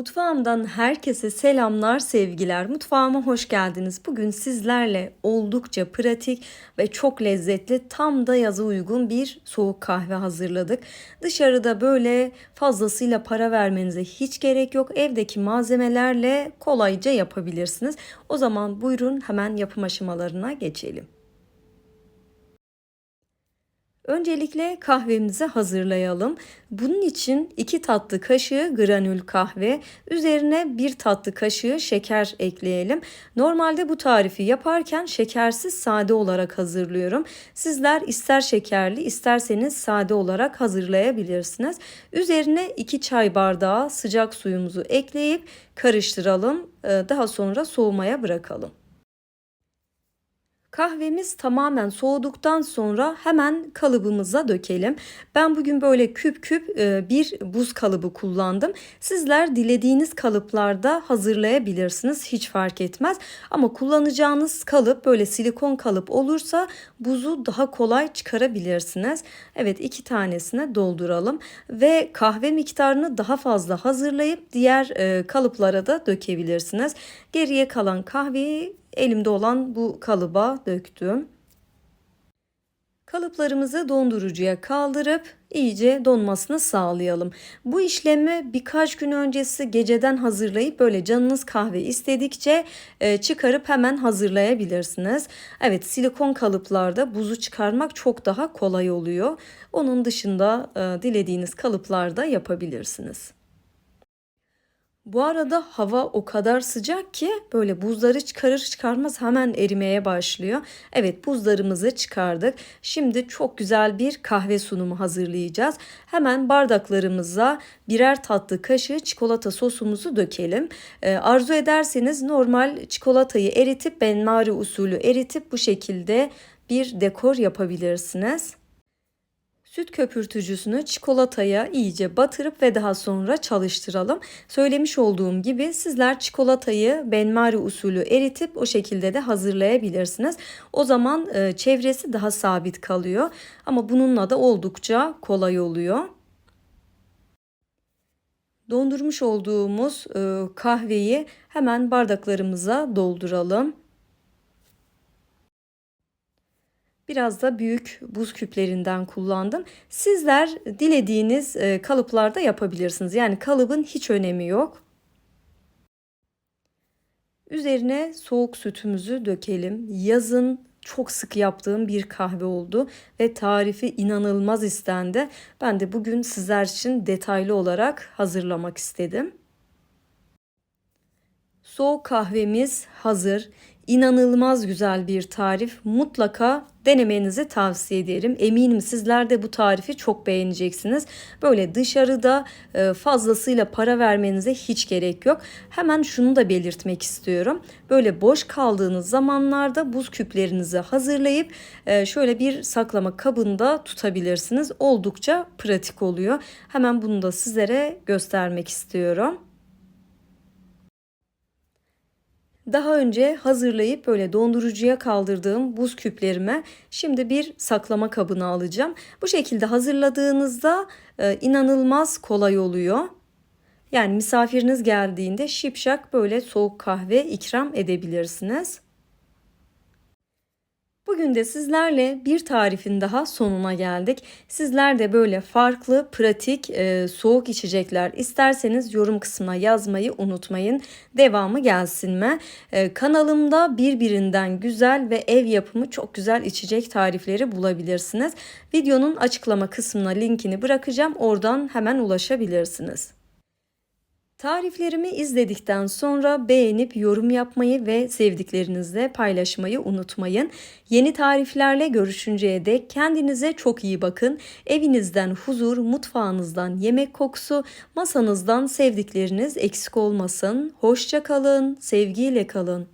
Mutfağımdan herkese selamlar, sevgiler. Mutfağıma hoş geldiniz. Bugün sizlerle oldukça pratik ve çok lezzetli, tam da yaza uygun bir soğuk kahve hazırladık. Dışarıda böyle fazlasıyla para vermenize hiç gerek yok. Evdeki malzemelerle kolayca yapabilirsiniz. O zaman buyurun hemen yapım aşamalarına geçelim. Öncelikle kahvemizi hazırlayalım. Bunun için 2 tatlı kaşığı granül kahve, üzerine 1 tatlı kaşığı şeker ekleyelim. Normalde bu tarifi yaparken şekersiz sade olarak hazırlıyorum. Sizler ister şekerli isterseniz sade olarak hazırlayabilirsiniz. Üzerine 2 çay bardağı sıcak suyumuzu ekleyip karıştıralım. Daha sonra soğumaya bırakalım. Kahvemiz tamamen soğuduktan sonra hemen kalıbımıza dökelim. Ben bugün böyle küp küp e, bir buz kalıbı kullandım. Sizler dilediğiniz kalıplarda hazırlayabilirsiniz. Hiç fark etmez. Ama kullanacağınız kalıp böyle silikon kalıp olursa buzu daha kolay çıkarabilirsiniz. Evet iki tanesine dolduralım ve kahve miktarını daha fazla hazırlayıp diğer e, kalıplara da dökebilirsiniz. Geriye kalan kahveyi elimde olan bu kalıba döktüm. Kalıplarımızı dondurucuya kaldırıp iyice donmasını sağlayalım. Bu işlemi birkaç gün öncesi geceden hazırlayıp böyle canınız kahve istedikçe e, çıkarıp hemen hazırlayabilirsiniz. Evet silikon kalıplarda buzu çıkarmak çok daha kolay oluyor. Onun dışında e, dilediğiniz kalıplarda yapabilirsiniz. Bu arada hava o kadar sıcak ki böyle buzları çıkarır çıkarmaz hemen erimeye başlıyor. Evet buzlarımızı çıkardık. Şimdi çok güzel bir kahve sunumu hazırlayacağız. Hemen bardaklarımıza birer tatlı kaşığı çikolata sosumuzu dökelim. Ee, arzu ederseniz normal çikolatayı eritip benmari usulü eritip bu şekilde bir dekor yapabilirsiniz. Süt köpürtücüsünü çikolataya iyice batırıp ve daha sonra çalıştıralım. Söylemiş olduğum gibi sizler çikolatayı benmari usulü eritip o şekilde de hazırlayabilirsiniz. O zaman e, çevresi daha sabit kalıyor ama bununla da oldukça kolay oluyor. Dondurmuş olduğumuz e, kahveyi hemen bardaklarımıza dolduralım. Biraz da büyük buz küplerinden kullandım. Sizler dilediğiniz e, kalıplarda yapabilirsiniz. Yani kalıbın hiç önemi yok. Üzerine soğuk sütümüzü dökelim. Yazın çok sık yaptığım bir kahve oldu ve tarifi inanılmaz istendi. Ben de bugün sizler için detaylı olarak hazırlamak istedim. Soğuk kahvemiz hazır. İnanılmaz güzel bir tarif. Mutlaka denemenizi tavsiye ederim. Eminim sizler de bu tarifi çok beğeneceksiniz. Böyle dışarıda e, fazlasıyla para vermenize hiç gerek yok. Hemen şunu da belirtmek istiyorum. Böyle boş kaldığınız zamanlarda buz küplerinizi hazırlayıp e, şöyle bir saklama kabında tutabilirsiniz. Oldukça pratik oluyor. Hemen bunu da sizlere göstermek istiyorum. Daha önce hazırlayıp böyle dondurucuya kaldırdığım buz küplerime şimdi bir saklama kabına alacağım. Bu şekilde hazırladığınızda e, inanılmaz kolay oluyor. Yani misafiriniz geldiğinde şipşak böyle soğuk kahve ikram edebilirsiniz. Bugün de sizlerle bir tarifin daha sonuna geldik. Sizler de böyle farklı, pratik, e, soğuk içecekler isterseniz yorum kısmına yazmayı unutmayın. Devamı gelsin mi? E, kanalımda birbirinden güzel ve ev yapımı çok güzel içecek tarifleri bulabilirsiniz. Videonun açıklama kısmına linkini bırakacağım. Oradan hemen ulaşabilirsiniz. Tariflerimi izledikten sonra beğenip yorum yapmayı ve sevdiklerinizle paylaşmayı unutmayın. Yeni tariflerle görüşünceye dek kendinize çok iyi bakın. Evinizden huzur, mutfağınızdan yemek kokusu, masanızdan sevdikleriniz eksik olmasın. Hoşça kalın, sevgiyle kalın.